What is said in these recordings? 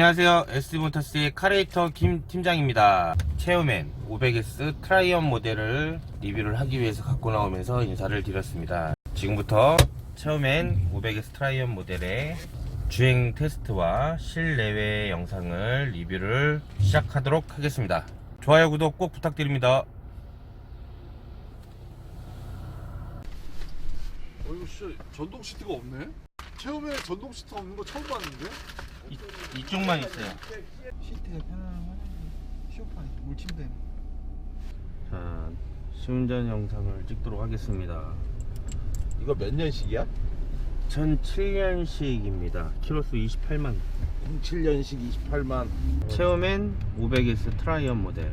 안녕하세요. S모터스의 카레이터 김 팀장입니다. 체어맨 500S 트라이언 모델을 리뷰를 하기 위해서 갖고 나오면서 인사를 드렸습니다. 지금부터 체어맨 500S 트라이언 모델의 주행 테스트와 실내외 영상을 리뷰를 시작하도록 하겠습니다. 좋아요, 구독 꼭 부탁드립니다. 어 이거 진짜 전동 시트가 없네? 처음에 전동 시트 없는 거 처음 봤는데? 이, 이쪽만 있어요. 시트가 편안한 거 쇼파 물침대 자, 시운전 영상을 찍도록 하겠습니다. 이거 몇 년식이야? 2007년식입니다. 키로수 28만. 07년식 28만. 체어맨 500S 트라이언 모델.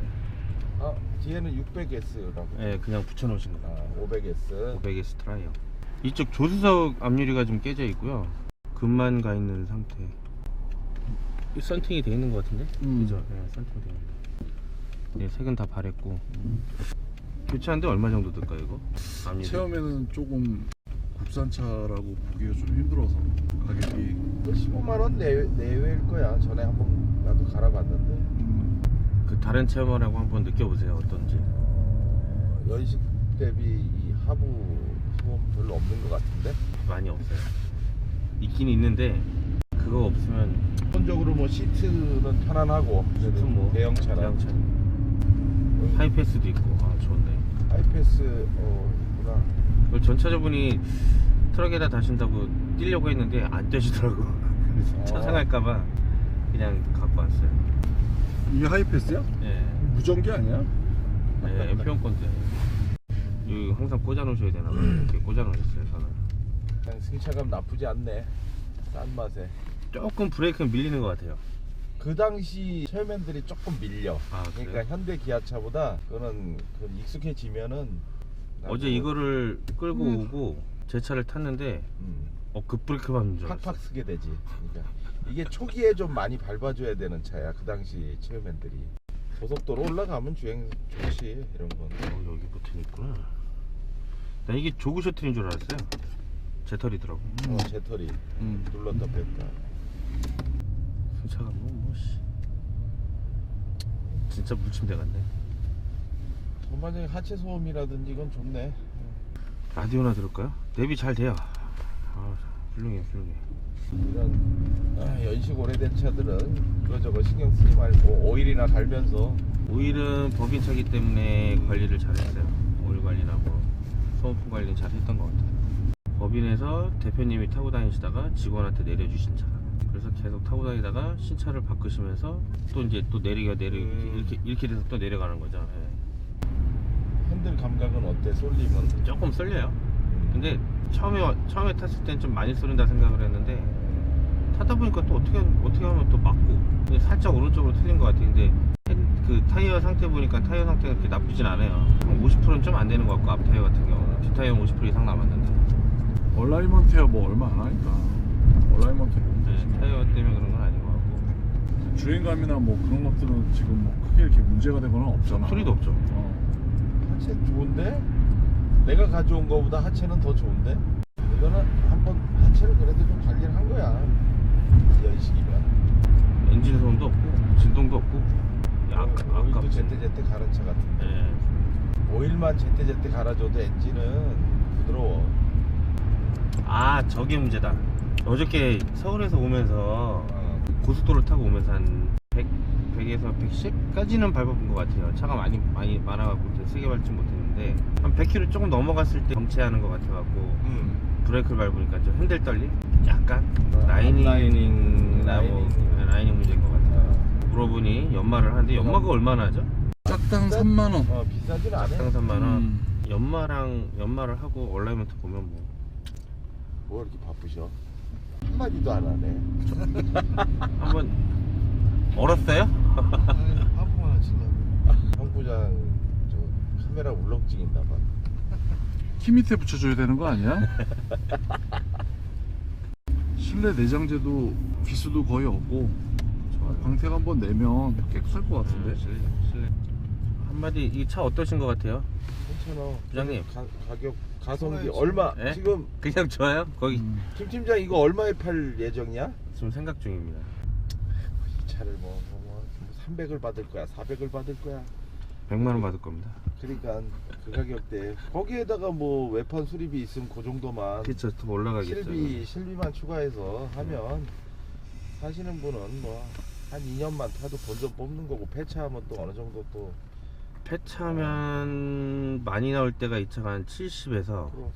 아, 뒤에는 600S라고. 예, 그냥 붙여놓으신 아, 거. 500S. 500S 트라이언. 이쪽 조수석 앞유리가 좀 깨져 있고요. 금만 가 있는 상태. 이 썬팅이 돼 있는 것 같은데? 음. 그죠? 네, 썬팅 돼 있는. 네, 색은 다 바랬고. 교체하는데 얼마 정도 들까요, 이거? 처음에는 조금 국산차라고 보기가 좀 힘들어서 가격이 15만 원 내외, 내외일 거야. 전에 한번 나도 갈아봤는데. 음, 그 다른 체험하라고 한번 느껴보세요, 어떤지. 어, 연식 대비 이 하부 소음 별로 없는 것 같은데. 많이 없어요. 있긴 있는데, 그거 없으면 기본적으로 뭐 시트는 편안하고 그래도 좀 뭐, 대형차라. 대형차. 하이패스도 있고, 아, 좋은데. 하이패스 어 있구나. 그걸 전차저분이 트럭에다 다신다고 뛰려고 했는데 안 떼시더라고. 그래서 차 어. 상할까봐 그냥 갖고 왔어요. 이게 하이패스야? 예, 무전기 아니야? 예, MP1 건데. 이거 항상 꽂아놓으셔야 되나 봐요. 이렇게 꽂아놓으셨어요, 저는. 그냥 승차감 나쁘지 않네. 싼 맛에. 조금 브레이크는 밀리는 것 같아요. 그 당시 체어맨들이 조금 밀려. 아, 그러니까? 현대 기아차보다 그거는 그 익숙해지면은 어제 이거를 끌고 음. 오고 제 차를 탔는데 음, 어, 급브레이크 밟는 줄 알았어. 팍팍 쓰게 되지. 그러니까 이게 초기에 좀 많이 밟아줘야 되는 차야. 그 당시 체어맨들이 고속도로 올라가면 주행 좋지 이런 건. 어, 여기 버튼 있구나. 나 이게 조그 셔틀인 줄 알았어요. 제털이더라고. 어, 제털이 음. 눌렀다 뺐다. 승차가 뭐, 뭐, 씨. 진짜 물침대 같네. 전반적인 하체 소음이라든지 이건 좋네. 라디오나 들을까요? 내비 잘 돼요. 아, 훌륭해, 훌륭해. 이런 아, 연식 오래된 차들은 이거저거 신경 쓰지 말고 오일이나 갈면서 오일은 법인 차기 때문에 관리를 잘했어요. 오일 관리나 뭐 소모품 관리 잘 했던 것 같아요. 법인에서 대표님이 타고 다니시다가 직원한테 내려주신 차. 계속 타고 다니다가 신차를 바꾸시면서 또 이제 또 내리가 내리 음. 이렇게 이렇게 돼서 또 내려가는 거죠. 예. 핸들 감각은 어때? 쏠림은? 조금 썰려요. 근데 처음에 와- 처음에 탔을 땐 좀 많이 쏠린다 생각을 했는데 타다 보니까 또 어떻게 어떻게 하면 또 맞고 근데 살짝 오른쪽으로 틀린 것 같아. 근데 핸- 그 타이어 상태 보니까 타이어 상태가 그렇게 나쁘진 않아요. 한 50%는 좀 안 되는 것 같고 앞 타이어 같은 경우 뒷 타이어는 50% 이상 남았는데 얼라이먼트야 뭐 얼마 안 하니까 얼라이먼트 네, 타이어 때문에 그런 건 아닌 것 같고 주행감이나 뭐 그런 것들은 지금 뭐 크게 이렇게 문제가 되거나 없잖아 소리도 없죠. 어. 하체 좋은데? 내가 가져온 거보다 하체는 더 좋은데? 이거는 한번 하체를 그래도 좀 관리를 한 거야. 이 연식이면. 엔진 소음도 없고 진동도 없고 아, 오일도 아깝지. 제때제때 가는 차 같은데. 네. 오일만 제때제때 갈아줘도 엔진은 부드러워. 아 저게 문제다. 어저께 서울에서 오면서 어. 고속도로 타고 오면서 한 100, 100에서 110까지는 밟아본 것 같아요. 차가 많이 많이 많아갖고 세게 밟지 못했는데 한 100km 조금 넘어갔을 때 정체하는 것 같아갖고 음. 브레이크를 밟으니까 좀 핸들 떨림? 약간 어, 라이닝 라이닝, 라이닝 라이닝. 라이닝 문제인 것 같아요. 어. 물어보니 연마를 하는데 연마가 얼마나 하죠? 짝당 3만 원 어, 비싸진 않아. 상 3만 원. 음. 연마랑 연마를 하고 얼라이먼트 보면 뭐 뭐 이렇게 바쁘셔? 한마디도 안 하네. 한번 얼었어요? 바보만 하시려고 형 부장 저 카메라 울렁증 있나 봐. 키 밑에 붙여줘야 되는 거 아니야? 실내 내장재도 기수도 거의 없고. 광택 한번 내면 깨끗할 것 같은데 실례, 실례. 한마디 이 차 어떠신 것 같아요? 괜찮아. 부장님. 가, 가격 가성비 좋아요, 얼마? 예? 지금 그냥 좋아요? 거기 음. 김 팀장 이거 얼마에 팔 예정이야? 지금 생각 중입니다. 차를 뭐, 뭐, 뭐 300을 받을 거야 400을 받을 거야 100만 원 받을 겁니다. 그러니까 그 가격대 거기에다가 뭐 외판 수리비 있으면 그 정도만 그렇죠. 더 올라가겠죠. 실비 실비만 추가해서 하면 사시는 분은 뭐 한 2년만 타도 본전 뽑는 거고 폐차하면 또 어느 정도 또 폐차면 많이 나올 때가 이 차가 한 70에서 프로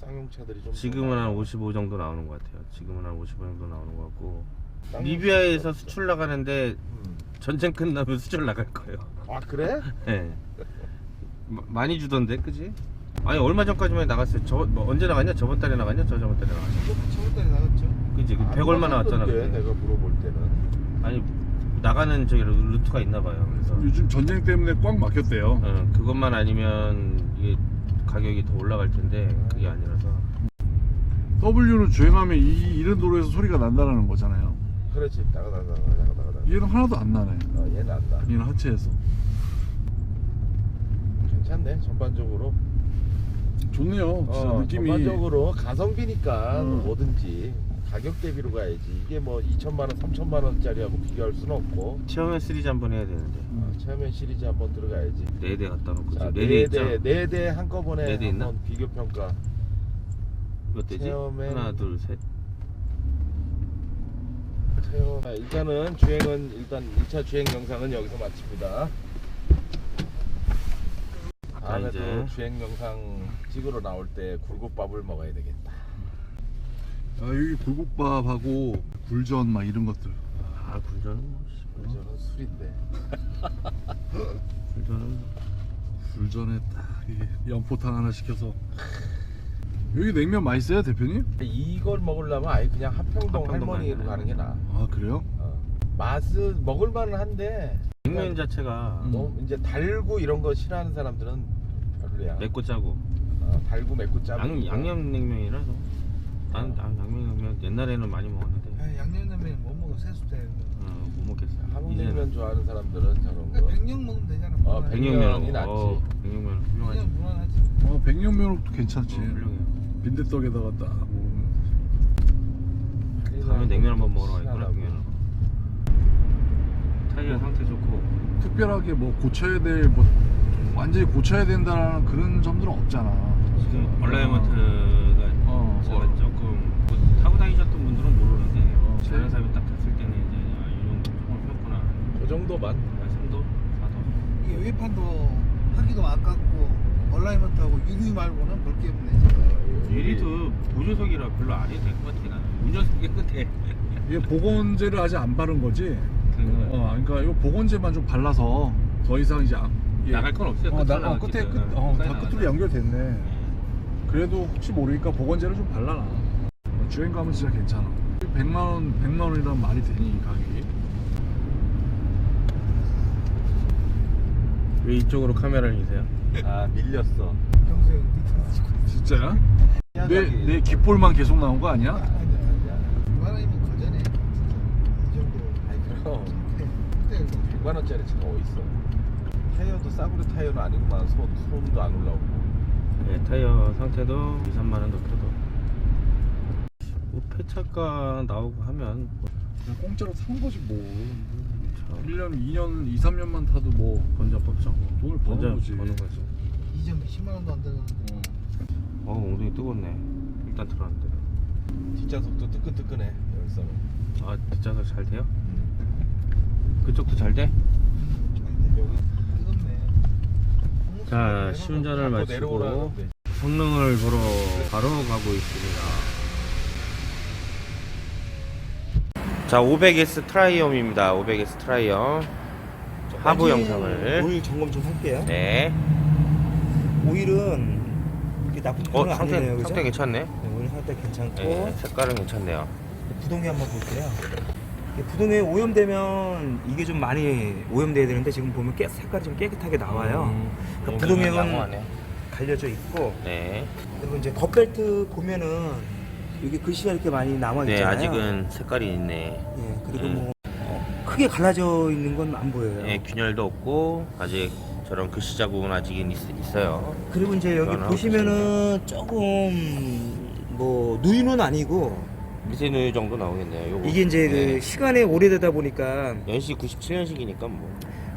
쌍용차들이 좀 지금은 한 55 정도 나오는 것 같아요. 지금은 한 55 정도 나오는 것 같고 리비아에서 수출 나가는데 음. 전쟁 끝나면 수출 나갈 거예요. 아 그래? 예. 마- 많이 주던데, 그지? 아니 얼마 전까지만 나갔어요. 저 뭐, 언제 나갔냐? 저번 달에 나갔냐? 저 저번 달에 나갔냐? 저- 저번 달에 나갔죠. 그지? 그안100 얼마 나왔잖아. 나갔던데, 그게. 내가 물어볼 때는 아니 나가는 저기 루- 루트가 있나 봐요. 그래서 요즘 전쟁 때문에 꽉 막혔대요. 어, 그것만 아니면 이게 가격이 더 올라갈 텐데 그게 아니라서 W는 주행하면 이 이런 도로에서 소리가 난다는 거잖아요. 그렇지 나가 나가 나가 나가 나가 나가 얘는 하나도 안 나네. 어, 얘는 안다 얘는 하체에서 괜찮네 전반적으로 좋네요. 진짜 어, 느낌이 전반적으로 가성비니까 음. 뭐든지 가격 대비로 가야지 이게 뭐 2천만 원 3천만 원짜리하고 비교할 수는 없고 체험회 시리즈 한번 해야 되는데 어, 체험연 시리즈 한번 들어가야지 네 대 갖다 놓고 자, 네대 네 있죠? 대, 네대 한꺼번에 네대 있나? 한번 비교 평가 몇 대지? 체험엔- 하나 둘셋 체험 자, 일단은 주행은 일단 2차 주행 영상은 여기서 마칩니다 다음에 이제. 또 주행 영상 찍으러 나올 때 굴국밥을 먹어야 되겠다 아, 여기 굴국밥하고 굴전 막 이런 것들. 아 굴전은 뭐 씨, 뭐, 저는 술인데 굴전은 굴전에 딱 이게 연포탕 하나 시켜서. 여기 냉면 맛있어요 대표님? 이걸 먹으려면 아예 그냥 하평동 하평동 할머니로 가는 게 나아 아 그래요? 어. 맛은 먹을만은 한데 냉면 자체가 음. 너무 이제 달고 이런 거 싫어하는 사람들은 별로야 맵고 짜고 어, 달고 맵고 짜고 양, 양념 냉면이라서 난, 난 양념냉면 옛날에는 많이 먹었는데 아, 양념라면 못 먹어 세수대. 어, 못 먹겠어요 한국냉면 좋아하는 사람들은 저런 거 백령 먹으면 되잖아. 어, 무난하게. 백령. 백령면 백령면이 낫지. 어, 백령면 훌륭하지 그냥 무난하지. 어 백년면옥도 괜찮지. 어, 훌륭해요 빈대떡에다가 딱 먹으면. 다음에 냉면 한번 먹으러 가겠구나. 냉면 타이어 상태 좋고 특별하게 뭐 고쳐야 될 뭐 완전히 고쳐야 된다는 그런 점들은 없잖아. 지금 얼라이먼트가 어, 제가 어. 조금 뭐 타고 다니셨던 분들은 네. 사람이 딱 탔을 때는 이제 아, 이 정도 조금 폈구나 그 정도만 3도? 4도? 이게 외판도 하기도 아깝고 얼라이먼트하고 유리 말고는 볼 게 없네. 어, 유리도 보조석이라 별로 안 해도 될 것 같아 나는 운전석의 끝에 이게 보건제를 아직 안 바른 거지. 그거 어, 그러니까 이거 보건제만 좀 발라서 더 이상 이제 안- 이게- 나갈 건 없어요 어, 끝으로 나, 어, 나갔기 끝에 끝, 때문에. 어, 다 끝으로. 연결됐네. 네. 그래도 혹시 모르니까 보건제를 좀 발라놔. 어, 주행 가면 진짜 괜찮아. 100만 원, 100만 원이란 말이 되니 이 가격이. 왜 이쪽으로 카메라를 주세요? 아 밀렸어 평소에 밑으로 치고. 진짜야? 내, 내 귓볼만 계속 나온 거 아니야? 아니야 아니야. 이만하면 거전해. 진짜 이 정도. 아이 그럼 그때 100만 원짜리 차가 어딨어 타이어도 싸구려 타이어는 아니구만 손, 손도 안 올라오고 네, 타이어 상태도 2, 3만 원 높여도 뭐 폐차가 나오고 하면 뭐 그냥 공짜로 산 거지 뭐. 참 1년, 2년, 2, 3년만 타도 뭐 번전 법정 돈을 버는 거지. 버는 거지 이전 10만 원도 안 되는데. 어. 어 엉덩이 뜨겁네 일단 들어왔는데 뒷좌석도 뜨끈뜨끈해 열선은 아 뒷좌석 잘 돼요? 그쪽도 잘 돼? 뜨겁네. 자 시운전을 마치고 내려오라는데 성능을 보러 바로 가고 있습니다 자 500S 트라이엄입니다 500S 트라이엄 하부 영상을 오일 점검 좀 할게요. 네 오일은 나쁜 어, 편은 상태, 아니네요, 그죠? 상태 괜찮네. 네, 오일 상태 괜찮고 네, 색깔은 괜찮네요. 부동에 한번 볼게요. 부동에 오염되면 이게 좀 많이 오염돼야 되는데 지금 보면 깨, 색깔이 좀 깨끗하게 나와요. 음, 그러니까 음, 부동액은. 갈려져 있고 네. 그리고 이제 겉벨트 보면은 여기 글씨가 이렇게 많이 남아 네, 있잖아요. 아직은 색깔이 있네. 예, 그리고 음. 뭐 어, 크게 갈라져 있는 건 안 보여요. 네, 균열도 없고 아직 저런 글씨 자국은 아직은 있, 있어요. 그리고 이제 여기 보시면은 조금 뭐 누유는 아니고 미세 누유 정도 나오겠네요. 요거. 이게 이제 네. 그 시간이 오래되다 보니까 연식 97년식이니까 뭐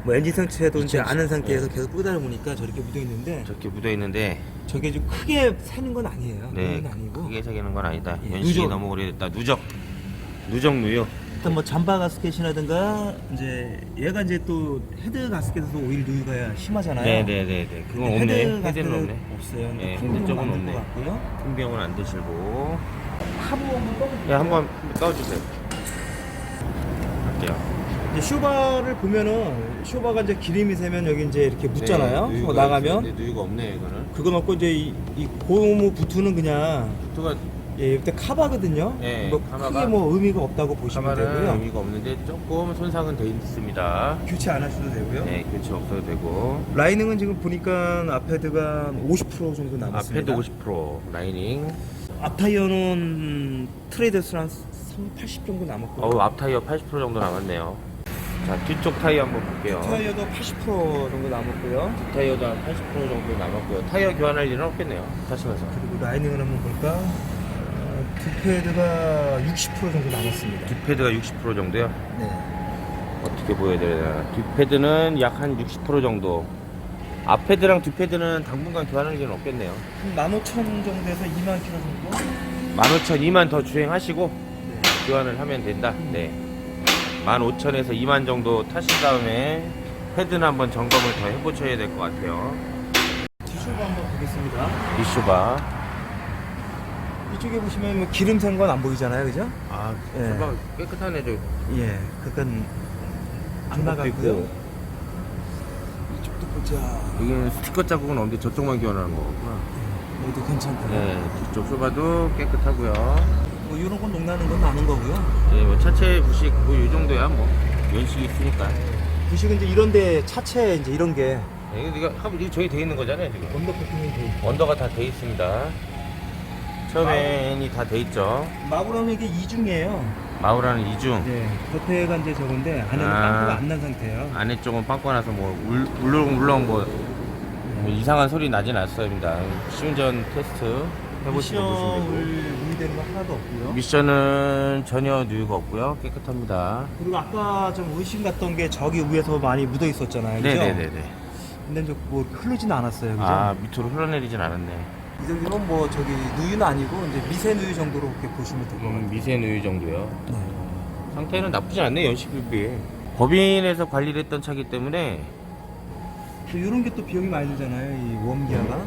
뭐 엔진 상태도 이제 2000 아는 상태에서 네. 계속 끄다 보니까 저렇게 묻어 있는데 저렇게 묻어 있는데 저게 좀 크게 새는 건 아니에요. 네 그건 아니고 크게 새기는 건 아니다. 예, 연식이 누적. 너무 오래됐다. 누적 누적 누유. 일단 뭐 잠바 가스켓이라든가 이제 얘가 이제 또 헤드 가스켓에서 오일 누유가 심하잖아요. 네네네네. 그건 헤드 없네. 가스켓은 헤드는 없네. 없어요. 네, 큰 헤드 건 쪽은 것 없네. 같고요. 풍병은 안 드시고. 하부 한번 떠볼게요. 네, 한번 떠주세요. 할게요. 이제 쇼바를 보면은 쇼바가 이제 기름이 새면 여기 이제 이렇게 묻잖아요. 네, 쇼바 누유가 나가면 있는데 누유가 없네 이거는. 그거 넣고 이제 이, 이 고무 부트는 그냥 누가 예, 이때 카바거든요. 네, 뭐 카바가- 크게 뭐 의미가 없다고 보시면 가만은 되고요. 의미가 없는데 조금 손상은 돼 있습니다. 교체 안 하셔도 되고요. 네, 교체 없어도 되고. 라이닝은 지금 보니까 앞헤드가 50% 정도 남았습니다. 앞에도 50% 라이닝. 앞 타이어는 트레이더스는 한 3, 80 정도 남았고 어우 앞 타이어 80% 정도 남았네요. 자 뒤쪽 타이어 한번 볼게요. 타이어도 80% 정도 남았고요. 타이어도 한 80% 정도 남았고요. 타이어 교환할 일은 없겠네요. 타시면서. 그리고 라이닝을 한번 볼까? 어, 뒷패드가 60% 정도 남았습니다. 뒷패드가 60% 정도요. 네. 어떻게 보여야 되나? 뒷패드는 약 한 60% 정도. 앞패드랑 뒷패드는 당분간 교환할 일은 없겠네요. 한 15,000 정도에서 2만 킬로 정도? 15,000, 2만 더 주행하시고 네. 교환을 하면 된다. 네. 15,000에서 2만 정도 타신 다음에 패드는 한번 점검을 더 해보셔야 될 것 같아요. 뒤쇼바 한번 보겠습니다. 이슈바. 이쪽에 보시면 뭐 기름 샌 건 안 보이잖아요, 그죠? 아, 예. 슈바 깨끗한 애죠. 예, 그건 안. 있고. 이쪽도 보자. 여기는 스티커 자국은 없는데 저쪽만 교환하는 거구나. 여기도 괜찮고요. 네, 뒤쪽 슈바도 깨끗하고요. 뭐 이런 건 녹나는 건 나는 거고요. 네, 뭐 차체 부식 뭐 이 정도야 뭐 연식이 있으니까. 부식은 이제 이런데 차체 이제 이런 게 네, 이거 이거 하부 이거 저기 돼 있는 거잖아요 지금. 언더 코팅이 돼. 언더가 다 돼 있습니다. 처음엔이 다 돼 있죠. 마구라는 이게 이중이에요. 마우라는 이중. 네, 겉에가 이제 저건데 안에는 아. 빵꾸가 안 난 상태예요. 안에 쪽은 빵꾸 나서 뭐 울, 울렁울렁 뭐, 뭐 이상한 소리 나진 않습니다. 시운전 테스트 해보시고 보시면 되고. 미션을 의미되는 거 하나도 없고요. 미션은 전혀 누유가 없고요. 깨끗합니다. 그리고 아까 좀 의심 갔던 게 저기 위에서 많이 묻어 있었잖아요. 그죠? 네네네네. 근데 이제 뭐 흐르진 않았어요. 그죠? 아 밑으로 흘러내리진 않았네. 이 정도면 뭐 저기 누유는 아니고 이제 미세 누유 정도로 그렇게 보시면 될 것 같아요. 음, 미세 누유 정도요. 네. 상태는 나쁘지 않네 연식에 비해. 법인에서 관리를 했던 차기 때문에 또 이런 게 또 비용이 많이 들잖아요. 이 웜기아가.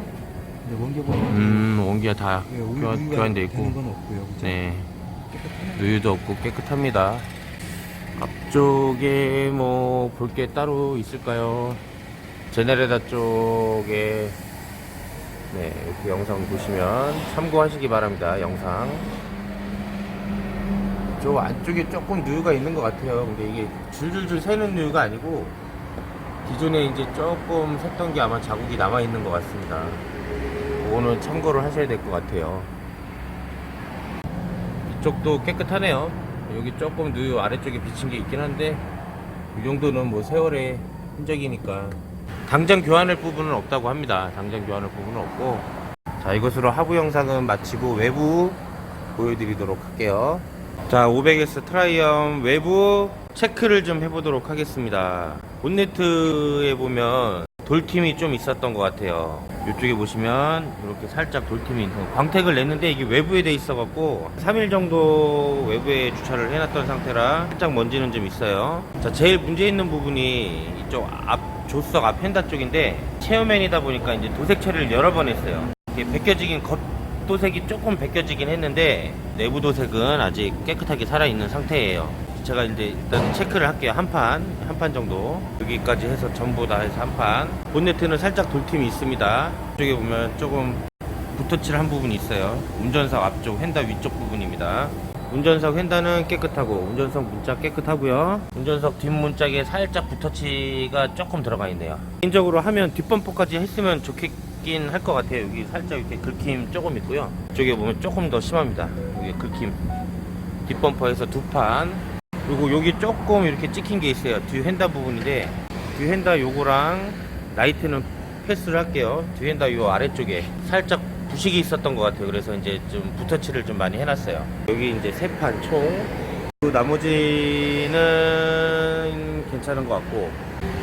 근데 보면 음 원기가 다 예, 교환, 누유가 교환돼 되는 있고 건 없고요. 그죠? 네 깨끗하네요. 누유도 없고 깨끗합니다. 앞쪽에 뭐 볼 게 따로 있을까요? 제네레다 쪽에 네 이렇게 영상 보시면 참고하시기 바랍니다. 영상 저 안쪽에 조금 누유가 있는 것 같아요. 근데 이게 줄줄줄 새는 누유가 아니고 기존에 이제 조금 샜던 게 아마 자국이 남아 있는 것 같습니다. 그거는 참고를 하셔야 될 것 같아요. 이쪽도 깨끗하네요. 여기 조금 누유 아래쪽에 비친 게 있긴 한데 이 정도는 뭐 세월의 흔적이니까 당장 교환할 부분은 없다고 합니다. 당장 교환할 부분은 없고 자 이것으로 하부 영상은 마치고 외부 보여드리도록 할게요. 자 500S 트라이엄 외부 체크를 좀 해보도록 하겠습니다. 본네트에 보면 돌팀이 좀 있었던 것 같아요. 이쪽에 보시면 이렇게 살짝 돌팀이 있는 광택을 냈는데 이게 외부에 돼 있어 갖고 3일 정도 외부에 주차를 해놨던 상태라 살짝 먼지는 좀 있어요. 자 제일 문제 있는 부분이 이쪽 앞 조수석 앞 펜다 쪽인데 체어맨이다 보니까 이제 도색 처리를 여러 번 했어요. 이게 벗겨지긴 겉 도색이 조금 벗겨지긴 했는데 내부 도색은 아직 깨끗하게 살아있는 상태예요. 제가 이제 일단 체크를 할게요. 한 판, 한 판 정도. 여기까지 해서 전부 다 해서 한 판. 본네트는 살짝 돌팀이 있습니다. 이쪽에 보면 조금 붙어칠 한 부분이 있어요. 운전석 앞쪽 휀다 위쪽 부분입니다. 운전석 휀다는 깨끗하고 운전석 문짝 깨끗하고요. 운전석 뒷문짝에 살짝 붙어치가 조금 들어가 있네요. 개인적으로 하면 뒷범퍼까지 했으면 좋겠긴 할 것 같아요. 여기 살짝 이렇게 긁힘 조금 있고요. 이쪽에 보면 조금 더 심합니다. 여기 긁힘. 뒷범퍼에서 두 판. 그리고 여기 조금 이렇게 찍힌 게 있어요. 뒤 휀다 부분인데 뒤 휀다 요거랑 라이트는 패스를 할게요. 뒤 휀다 요 아래쪽에 살짝 부식이 있었던 것 같아요. 그래서 이제 좀 붓터치를 좀 많이 해놨어요. 여기 이제 세 판 총. 그 나머지는 괜찮은 것 같고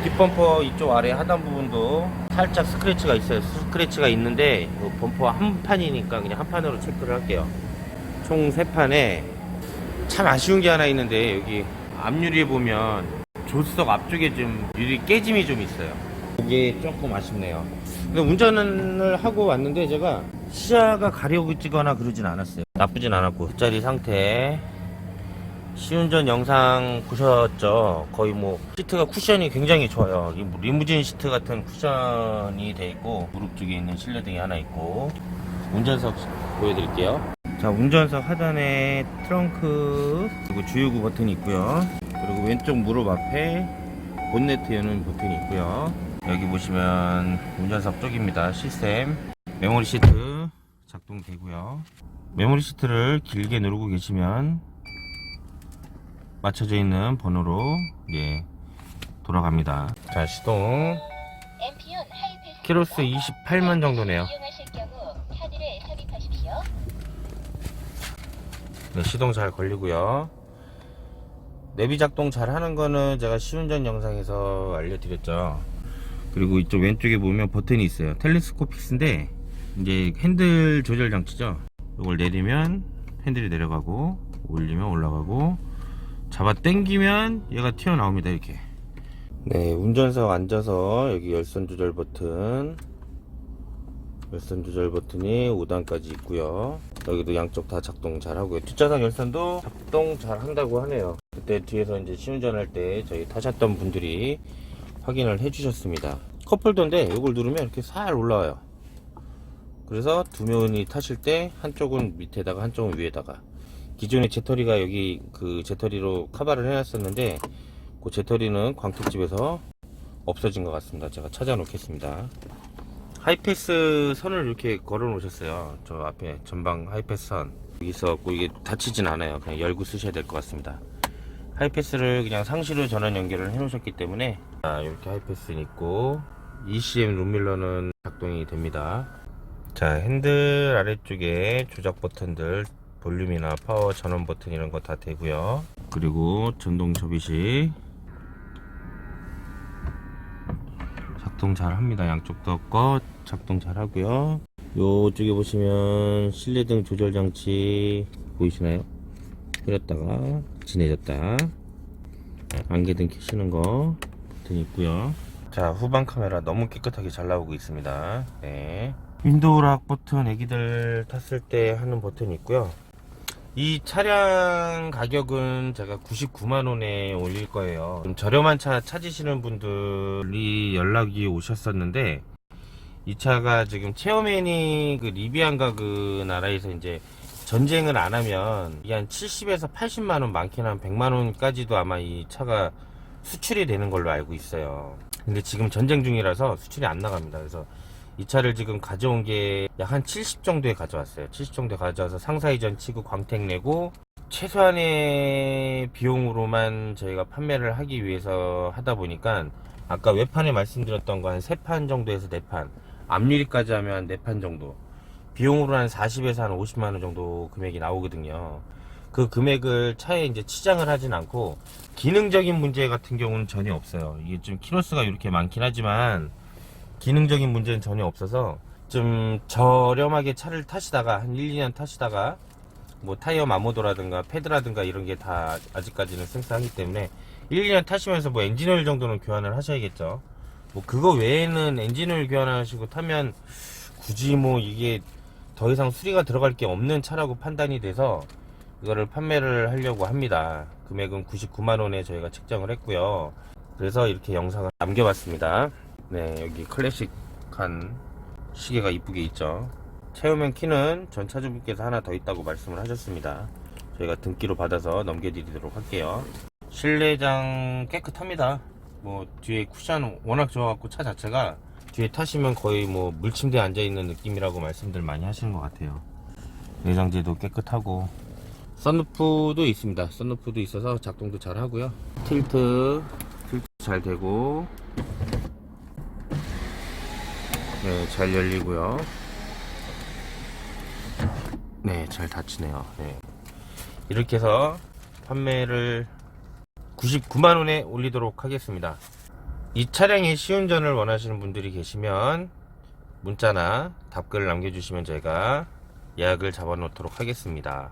뒷범퍼 이쪽 아래 하단 부분도 살짝 스크래치가 있어요. 스크래치가 있는데 그 범퍼 한 판이니까 그냥 한 판으로 체크를 할게요. 총 세 판에 참 아쉬운 게 하나 있는데 여기 앞유리에 보면 조수석 앞쪽에 좀 유리 깨짐이 좀 있어요. 이게 조금 아쉽네요. 근데 운전을 하고 왔는데 제가 시야가 가려지거나 그러진 않았어요. 나쁘진 않았고 뒷자리 상태 시운전 영상 보셨죠? 거의 뭐 시트가 쿠션이 굉장히 좋아요. 이 리무진 시트 같은 쿠션이 돼 있고 무릎 쪽에 있는 실내등이 하나 있고 운전석 보여드릴게요. 자 운전석 하단에 트렁크 그리고 주유구 버튼이 있고요. 그리고 왼쪽 무릎 앞에 본네트 여는 버튼이 있고요. 여기 보시면 운전석 쪽입니다. 시스템 메모리 시트 작동되고요. 메모리 시트를 길게 누르고 계시면 맞춰져 있는 번호로 예 돌아갑니다. 자 시동 키로수 28만 정도네요. 네, 시동 잘 걸리고요. 내비 작동 잘 하는 거는 제가 시운전 영상에서 알려드렸죠. 그리고 이쪽 왼쪽에 보면 버튼이 있어요. 텔레스코픽스인데 이제 핸들 조절 장치죠. 이걸 내리면 핸들이 내려가고 올리면 올라가고 잡아 당기면 얘가 튀어나옵니다. 이렇게. 네, 운전석 앉아서 여기 열선 조절 버튼 열선 조절 버튼이 5단까지 있고요. 여기도 양쪽 다 작동 잘 하고요. 뒷좌석 열선도 작동 잘 한다고 하네요. 그때 뒤에서 이제 시운전 할 때 저희 타셨던 분들이 확인을 해주셨습니다. 컵홀더인데 이걸 누르면 이렇게 살 올라와요. 그래서 두 명이 타실 때 한쪽은 밑에다가 한쪽은 위에다가 기존의 제터리가 여기 그 제터리로 카바를 해놨었는데 그 제터리는 광택집에서 없어진 것 같습니다. 제가 찾아 놓겠습니다. 하이패스 선을 이렇게 걸어 놓으셨어요. 저 앞에 전방 하이패스 선. 여기 있어갖고 이게 닫히진 않아요. 그냥 열고 쓰셔야 될 것 같습니다. 하이패스를 그냥 상시로 전원 연결을 해 놓으셨기 때문에 자, 이렇게 하이패스는 있고 ECM 룸밀러는 작동이 됩니다. 자, 핸들 아래쪽에 조작 버튼들 볼륨이나 파워 전원 버튼 이런 거 다 되고요. 그리고 전동 접이식 작동 잘 합니다. 양쪽 다 작동 잘 하고요. 요쪽에 보시면 실내등 조절 장치 보이시나요? 끄렸다가 진해졌다. 안개등 켜시는 거 버튼 있고요. 자 후방 카메라 너무 깨끗하게 잘 나오고 있습니다. 네. 윈도우 락 버튼 애기들 탔을 때 하는 버튼이 있고요. 이 차량 가격은 제가 99만원에 올릴 거예요. 좀 저렴한 차 찾으시는 분들이 연락이 오셨었는데, 이 차가 지금 체어맨이 그 리비안가 그 나라에서 이제 전쟁을 안 하면 이게 한 70에서 80만 원 많게는 한 100만 원까지도 아마 이 차가 수출이 되는 걸로 알고 있어요. 근데 지금 전쟁 중이라서 수출이 안 나갑니다. 그래서 이 차를 지금 가져온 게 약 한 70 정도에 가져왔어요. 70 정도에 가져와서 상사 이전 치고 광택 내고 최소한의 비용으로만 저희가 판매를 하기 위해서 하다 보니까 아까 외판에 말씀드렸던 거한 3판 정도에서 4판 앞유리까지 하면 4판 정도 비용으로 한 40에서 한 50만원 정도 금액이 나오거든요. 그 금액을 차에 이제 치장을 하진 않고 기능적인 문제 같은 경우는 전혀 없어요. 이게 좀 키로수가 이렇게 많긴 하지만 기능적인 문제는 전혀 없어서 좀 저렴하게 차를 타시다가 한 1, 2년 타시다가 뭐 타이어 마모도라든가 패드라든가 이런 게 다 아직까지는 생산하기 때문에 1, 2년 타시면서 뭐 엔진오일 정도는 교환을 하셔야겠죠. 뭐 그거 외에는 엔진오일 교환하시고 타면 굳이 뭐 이게 더 이상 수리가 들어갈 게 없는 차라고 판단이 돼서 이거를 판매를 하려고 합니다. 금액은 99만 원에 저희가 책정을 했고요. 그래서 이렇게 영상을 남겨봤습니다. 네, 여기 클래식한 시계가 이쁘게 있죠. 체험형 키는 전 차주분께서 하나 더 있다고 말씀을 하셨습니다. 저희가 등기로 받아서 넘겨드리도록 할게요. 실내장 깨끗합니다. 뭐 뒤에 쿠션 워낙 좋아갖고 차 자체가 뒤에 타시면 거의 뭐 물침대에 앉아있는 느낌이라고 말씀들 많이 하시는 것 같아요. 내장재도 깨끗하고 썬루프도 있습니다. 썬루프도 있어서 작동도 잘 하고요. 틸트, 틸트 잘 되고 네, 잘 열리고요. 네, 잘 닫히네요. 네. 이렇게 해서 판매를 99만원에 올리도록 하겠습니다. 이 차량의 시운전을 원하시는 분들이 계시면 문자나 답글을 남겨주시면 저희가 예약을 잡아 놓도록 하겠습니다.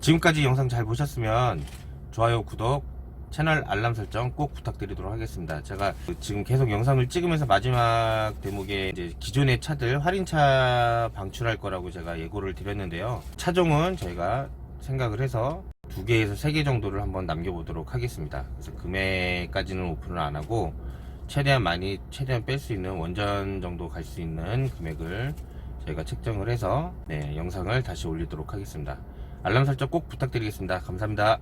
지금까지 영상 잘 보셨으면 좋아요, 구독, 채널 알람 설정 꼭 부탁드리도록 하겠습니다. 제가 지금 계속 영상을 찍으면서 마지막 대목에 이제 기존의 차들 할인차 방출할 거라고 제가 예고를 드렸는데요. 차종은 저희가 생각을 해서 두 개에서 세 개 정도를 한번 남겨보도록 하겠습니다. 그래서 금액까지는 오픈을 안 하고 최대한 많이 최대한 뺄 수 있는 원전 정도 갈 수 있는 금액을 저희가 책정을 해서 네, 영상을 다시 올리도록 하겠습니다. 알람 설정 꼭 부탁드리겠습니다. 감사합니다.